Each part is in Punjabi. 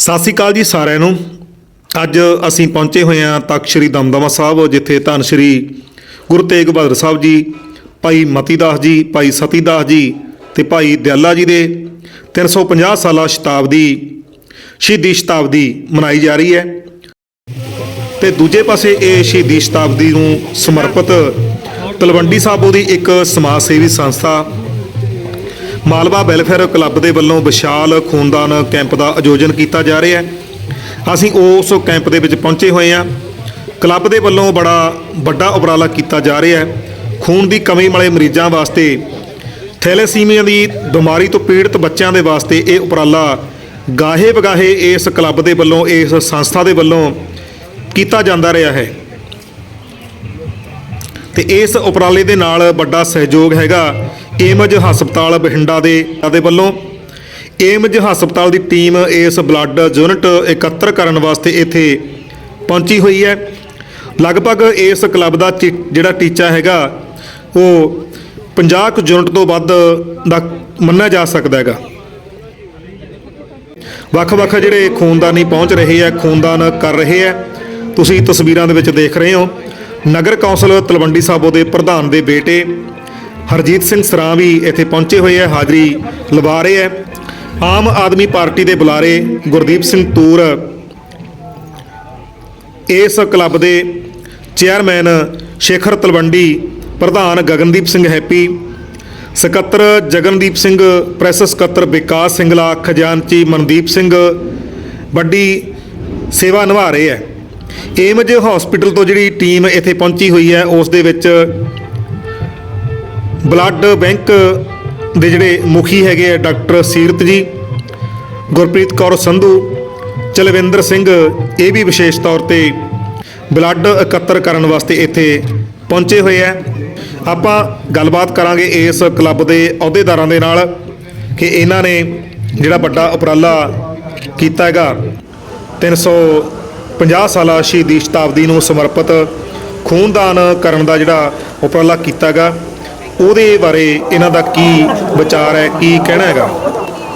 ਸਤਿ ਸ਼੍ਰੀ ਅਕਾਲ ਜੀ ਸਾਰਿਆਂ ਨੂੰ। ਅੱਜ ਅਸੀਂ ਪਹੁੰਚੇ ਹੋਏ ਹਾਂ ਤਖਤ ਸ੍ਰੀ ਦਮਦਮਾ ਸਾਹਿਬ, ਜਿੱਥੇ ਧੰਨ ਸ੍ਰੀ ਗੁਰੂ ਤੇਗ ਬਹਾਦਰ ਸਾਹਿਬ ਜੀ, ਭਾਈ ਮਤੀਦਾਸ ਜੀ, ਭਾਈ ਸਤੀਦਾਸ ਜੀ ਤੇ ਭਾਈ ਦਿਆਲਾ ਜੀ ਦੇ 350 ਸਾਲਾ ਸ਼ਤਾਬਦੀ, ਸ਼ਹੀਦੀ ਸ਼ਤਾਬਦੀ ਮਨਾਈ ਜਾ ਰਹੀ ਹੈ। ਤੇ ਦੂਜੇ ਪਾਸੇ ਇਹ ਸ਼ਹੀਦੀ ਸ਼ਤਾਬਦੀ ਨੂੰ ਸਮਰਪਿਤ ਤਲਵੰਡੀ ਸਾਬੋ ਦੀ ਇੱਕ ਸਮਾਜ ਸੇਵੀ ਸੰਸਥਾ ਮਾਲਵਾ ਵੈਲਫੇਅਰ ਕਲੱਬ ਦੇ ਵੱਲੋਂ ਵਿਸ਼ਾਲ ਖੂਨਦਾਨ ਕੈਂਪ ਦਾ ਆਯੋਜਨ ਕੀਤਾ ਜਾ ਰਿਹਾ ਹੈ। ਅਸੀਂ ਉਸ ਕੈਂਪ ਦੇ ਵਿੱਚ ਪਹੁੰਚੇ ਹੋਏ ਹਾਂ। ਕਲੱਬ ਦੇ ਵੱਲੋਂ ਬੜਾ ਵੱਡਾ ਉਪਰਾਲਾ ਕੀਤਾ ਜਾ ਰਿਹਾ ਹੈ। ਖੂਨ ਦੀ ਕਮੀ ਵਾਲੇ ਮਰੀਜ਼ਾਂ ਵਾਸਤੇ, ਥੈਲੇਸੀਮੀਆ ਦੀ ਬਿਮਾਰੀ ਤੋਂ ਪੀੜਤ ਬੱਚਿਆਂ ਦੇ ਵਾਸਤੇ ਇਹ ਉਪਰਾਲਾ ਗਾਹੇ ਬਗਾਹੇ ਇਸ ਕਲੱਬ ਦੇ ਵੱਲੋਂ, ਇਸ ਸੰਸਥਾ ਦੇ ਵੱਲੋਂ ਕੀਤਾ ਜਾਂਦਾ ਰਿਹਾ ਹੈ। ਤੇ ਇਸ ਉਪਰਾਲੇ ਦੇ ਨਾਲ ਵੱਡਾ ਸਹਿਯੋਗ ਹੈਗਾ। ਏਮਜ ਹਸਪਤਾਲ ਬਠਿੰਡਾ ਦੇ ਦੇ ਵੱਲੋਂ ਏਮਜ ਹਸਪਤਾਲ ਦੀ ਟੀਮ ਇਸ ਬਲੱਡ ਯੂਨਿਟ ਇਕੱਤਰ ਕਰਨ ਵਾਸਤੇ ਇੱਥੇ ਪਹੁੰਚੀ ਹੋਈ ਹੈ। ਲਗਭਗ ਇਸ ਕਲੱਬ ਦਾ ਚੀ- ਜਿਹੜਾ ਟੀਚਾ ਹੈਗਾ, ਉਹ 50 ਕੁ ਯੂਨਿਟ ਤੋਂ ਵੱਧ ਦਾ ਮੰਨਿਆ ਜਾ ਸਕਦਾ ਹੈਗਾ। ਵੱਖ-ਵੱਖ ਜਿਹੜੇ ਖੂਨਦਾਨੀ ਪਹੁੰਚ ਰਹੇ ਆ ਖੂਨਦਾਨ ਕਰ ਰਹੇ ਆ ਤੁਸੀਂ ਤਸਵੀਰਾਂ ਦੇ ਵਿੱਚ ਦੇਖ ਰਹੇ ਹੋ। ਨਗਰ ਕੌਂਸਲ ਤਲਵੰਡੀ ਸਾਬੋ ਦੇ ਪ੍ਰਧਾਨ ਦੇ ਬੇਟੇ ਹਰਜੀਤ ਸਿੰਘ ਸਰਾਂ ਵੀ ਇੱਥੇ ਪਹੁੰਚੇ ਹੋਏ ਆ, ਹਾਜ਼ਰੀ ਲਵਾ ਰਹੇ ਆ। ਆਮ ਆਦਮੀ ਪਾਰਟੀ ਦੇ ਬੁਲਾਰੇ ਗੁਰਦੀਪ ਸਿੰਘ ਤੂਰ ਇਸ ਕਲੱਬ ਦੇ ਚੇਅਰਮੈਨ ਸ਼ੇਖਰ ਤਲਵੰਡੀ, ਪ੍ਰਧਾਨ ਗਗਨਦੀਪ ਸਿੰਘ ਹੈਪੀ, ਸਕੱਤਰ ਜਗਨਦੀਪ ਸਿੰਘ, ਪ੍ਰੈਸ ਸਕੱਤਰ ਵਿਕਾਸ ਸਿੰਘਲਾ ਖਜ਼ਾਨਚੀ ਮਨਦੀਪ ਸਿੰਘ ਵੱਡੀ ਸੇਵਾ ਨਿਭਾ ਰਹੇ ਹੈ ਏਮਜ ਹਸਪੀਟਲ ਤੋਂ ਜਿਹੜੀ ਟੀਮ ਇੱਥੇ ਪਹੁੰਚੀ ਹੋਈ ਹੈ, ਉਸ ਦੇ ਵਿੱਚ ਬਲੱਡ ਬੈਂਕ ਦੇ ਜਿਹੜੇ ਮੁਖੀ ਹੈਗੇ ਆ ਡਾਕਟਰ ਸੀਰਤ ਜੀ, ਗੁਰਪ੍ਰੀਤ ਕੌਰ ਸੰਧੂ, ਚਲਵਿੰਦਰ ਸਿੰਘ, ਇਹ ਵੀ ਵਿਸ਼ੇਸ਼ ਤੌਰ ਤੇ ਬਲੱਡ ਇਕੱਤਰ ਕਰਨ ਵਾਸਤੇ ਇੱਥੇ ਪਹੁੰਚੇ ਹੋਏ ਆ। ਆਪਾਂ ਗੱਲਬਾਤ ਕਰਾਂਗੇ ਇਸ ਕਲੱਬ ਦੇ ਅਹੁਦੇਦਾਰਾਂ ਦੇ ਨਾਲ ਕਿ ਇਹਨਾਂ ਨੇ ਜਿਹੜਾ ਵੱਡਾ ਉਪਰਾਲਾ ਕੀਤਾ ਹੈਗਾ। 350 ਸਾਲਾ ਸ਼ਹੀਦੀ ਸ਼ਤਾਬਦੀ ਨੂੰ ਸਮਰਪਿਤ ਖੂਨਦਾਨ ਕਰਨ ਦਾ ਜਿਹੜਾ ਉਪਰਾਲਾ ਕੀਤਾ ਹੈਗਾ। ਉਹਦੇ ਬਾਰੇ ਇਹਨਾਂ ਦਾ ਕੀ ਵਿਚਾਰ ਹੈ, ਕੀ ਕਹਿਣਾ ਹੈਗਾ?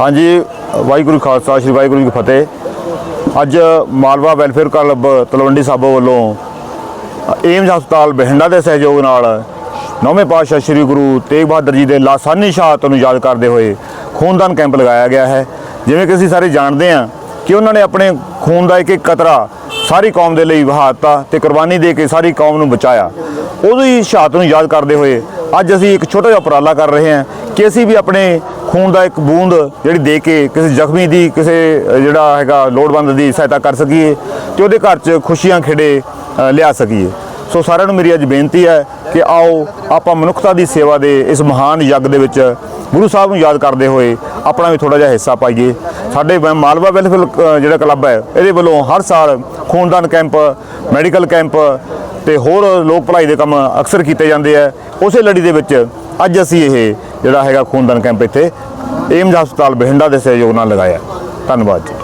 ਹਾਂਜੀ, ਵਾਹਿਗੁਰੂ ਖਾਲਸਾ, ਸ੍ਰੀ ਵਾਹਿਗੁਰੂ ਜੀ ਕੀ ਫਤਿਹ। ਅੱਜ ਮਾਲਵਾ ਵੈਲਫੇਅਰ ਕਲੱਬ ਤਲਵੰਡੀ ਸਾਬੋ ਵੱਲੋਂ ਏਮਜ਼ ਹਸਪਤਾਲ ਬਠਿੰਡਾ ਦੇ ਸਹਿਯੋਗ ਨਾਲ ਨੌਵੇਂ ਪਾਤਸ਼ਾਹ ਸ੍ਰੀ ਗੁਰੂ ਤੇਗ ਬਹਾਦਰ ਜੀ ਦੇ ਲਾਸਾਨੀ ਸ਼ਹਾਦਤ ਨੂੰ ਯਾਦ ਕਰਦੇ ਹੋਏ ਖੂਨਦਾਨ ਕੈਂਪ ਲਗਾਇਆ ਗਿਆ ਹੈ। ਜਿਵੇਂ ਕਿ ਅਸੀਂ ਸਾਰੇ ਜਾਣਦੇ ਹਾਂ ਕਿ ਉਹਨਾਂ ਨੇ ਆਪਣੇ ਖੂਨ ਦਾ ਇੱਕ ਇੱਕ ਕਤਰਾ ਸਾਰੀ ਕੌਮ ਦੇ ਲਈ ਵਹਾਤਾ ਤੇ ਕੁਰਬਾਨੀ ਦੇ ਕੇ ਸਾਰੀ ਕੌਮ ਨੂੰ ਬਚਾਇਆ। ਉਹਦੀ ਸ਼ਹਾਦਤ ਨੂੰ ਯਾਦ ਕਰਦੇ ਹੋਏ ਅੱਜ ਅਸੀਂ ਇੱਕ ਛੋਟਾ ਜਿਹਾ ਉਪਰਾਲਾ ਕਰ ਰਹੇ ਹਾਂ ਕਿ ਅਸੀਂ ਵੀ ਆਪਣੇ ਖੂਨ ਦਾ ਇੱਕ ਬੂੰਦ ਜਿਹੜੀ ਦੇ ਕੇ ਕਿਸੇ ਜ਼ਖਮੀ ਦੀ, ਕਿਸੇ ਜਿਹੜਾ ਹੈਗਾ ਲੋੜਵੰਦ ਦੀ ਸਹਾਇਤਾ ਕਰ ਸਕੀਏ ਤੇ ਉਹਦੇ ਘਰ 'ਚ ਖੁਸ਼ੀਆਂ ਖੇੜੇ ਲਿਆ ਸਕੀਏ। ਸੋ ਸਾਰਿਆਂ ਨੂੰ ਮੇਰੀ ਅੱਜ ਬੇਨਤੀ ਹੈ ਕਿ ਆਓ ਆਪਾਂ ਮਨੁੱਖਤਾ ਦੀ ਸੇਵਾ ਦੇ ਇਸ ਮਹਾਨ ਯੱਗ ਦੇ ਵਿੱਚ ਗੁਰੂ ਸਾਹਿਬ ਨੂੰ ਯਾਦ ਕਰਦੇ ਹੋਏ ਆਪਣਾ ਵੀ ਥੋੜਾ ਜਿਹਾ ਹਿੱਸਾ ਪਾਈਏ। ਸਾਡੇ ਮ- ਮਾਲਵਾ ਵੈਲਫੇਅਰ ਜਿਹੜਾ ਕਲੱਬ ਹੈ, ਇਹਦੇ ਵੱਲੋਂ ਹਰ ਸਾਲ ਖੂਨਦਾਨ ਕੈਂਪ, ਮੈਡੀਕਲ ਕੈਂਪ ਤੇ ਹੋਰ ਲੋਕ ਭਲਾਈ ਦੇ ਕੰਮ ਅਕਸਰ ਕੀਤੇ ਜਾਂਦੇ ਆ। ਉਸੇ ਲੜੀ ਦੇ ਵਿੱਚ ਅੱਜ ਅਸੀਂ ਇਹ ਜਿਹੜਾ ਹੈਗਾ ਖੂਨਦਾਨ ਕੈਂਪ ਇੱਥੇ ਏਮਜ਼ ਹਸਪਤਾਲ ਬਠਿੰਡਾ ਦੇ ਸਹਿਯੋਗ ਨਾਲ ਲਗਾਇਆ। ਧੰਨਵਾਦ ਜੀ।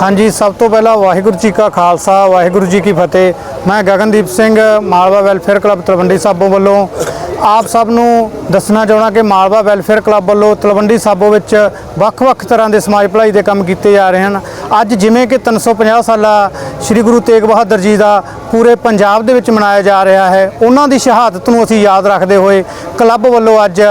ਹਾਂਜੀ, ਸਭ ਤੋਂ ਪਹਿਲਾਂ ਵਾਹਿਗੁਰੂ ਜੀ ਕਾ ਖਾਲਸਾ, ਵਾਹਿਗੁਰੂ ਜੀ ਕੀ ਫਤਿਹ। ਮੈਂ ਗਗਨਦੀਪ ਸਿੰਘ, ਮਾਲਵਾ ਵੈਲਫੇਅਰ ਕਲੱਬ ਤਲਵੰਡੀ ਸਾਬੋ ਵੱਲੋਂ ਆਪ ਸਭ ਨੂੰ ਦੱਸਣਾ ਚਾਹਣਾ ਕਿ ਮਾਲਵਾ ਵੈਲਫੇਅਰ ਕਲੱਬ ਵੱਲੋਂ ਤਲਵੰਡੀ ਸਾਬੋ ਵਿੱਚ ਵੱਖ-ਵੱਖ ਤਰ੍ਹਾਂ ਦੇ ਸਮਾਜ ਭਲਾਈ ਦੇ ਕੰਮ ਕੀਤੇ ਜਾ ਰਹੇ ਹਨ। ਅੱਜ ਜਿਵੇਂ ਕਿ 350 ਸਾਲਾ ਸ੍ਰੀ ਗੁਰੂ ਤੇਗ ਬਹਾਦਰ ਜੀ ਦਾ ਪੂਰੇ ਪੰਜਾਬ ਦੇ ਵਿੱਚ ਮਨਾਇਆ ਜਾ ਰਿਹਾ ਹੈ, ਉਹਨਾਂ ਦੀ ਸ਼ਹਾਦਤ ਨੂੰ ਅਸੀਂ ਯਾਦ ਰੱਖਦੇ ਹੋਏ ਕਲੱਬ ਵੱਲੋਂ ਅੱਜ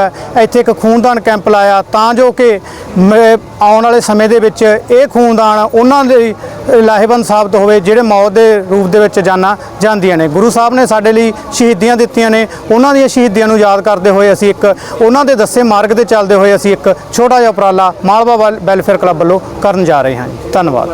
ਇੱਥੇ ਇੱਕ ਖੂਨਦਾਨ ਕੈਂਪ ਲਾਇਆ। ਤਾਂ ਜੋ ਕਿ ਮ- ਆਉਣ ਵਾਲੇ ਸਮੇਂ ਦੇ ਵਿੱਚ ਇਹ ਖੂਨਦਾਨ ਉਹਨਾਂ ਦੇ ਲਾਹੇਵੰਦ ਸਾਬਤ ਹੋਵੇ, ਜਿਹੜੇ ਮੌਤ ਦੇ ਰੂਪ ਦੇ ਵਿੱਚ ਜਾਨਾਂ ਜਾਂਦੀਆਂ ਨੇ। ਗੁਰੂ ਸਾਹਿਬ ਨੇ ਸਾਡੇ ਲਈ ਸ਼ਹੀਦੀਆਂ ਦਿੱਤੀਆਂ ਨੇ। ਉਹਨਾਂ ਦੀਆਂ ਸ਼ਹੀਦੀਆਂ ਨੂੰ ਯਾਦ ਕਰਦੇ ਹੋਏ ਅਸੀਂ ਇੱਕ, ਉਹਨਾਂ ਦੇ ਦੱਸੇ ਮਾਰਗ ਤੇ ਚੱਲਦੇ ਹੋਏ ਅਸੀਂ ਇੱਕ ਛੋਟਾ ਜਿਹਾ ਉਪਰਾਲਾ ਮਾਲਵਾ ਵੈਲਫੇਅਰ ਕਲੱਬ ਵੱਲੋਂ ਕਰਨ ਜਾ ਰਹੇ ਹਾਂ ਜੀ। ਧੰਨਵਾਦ।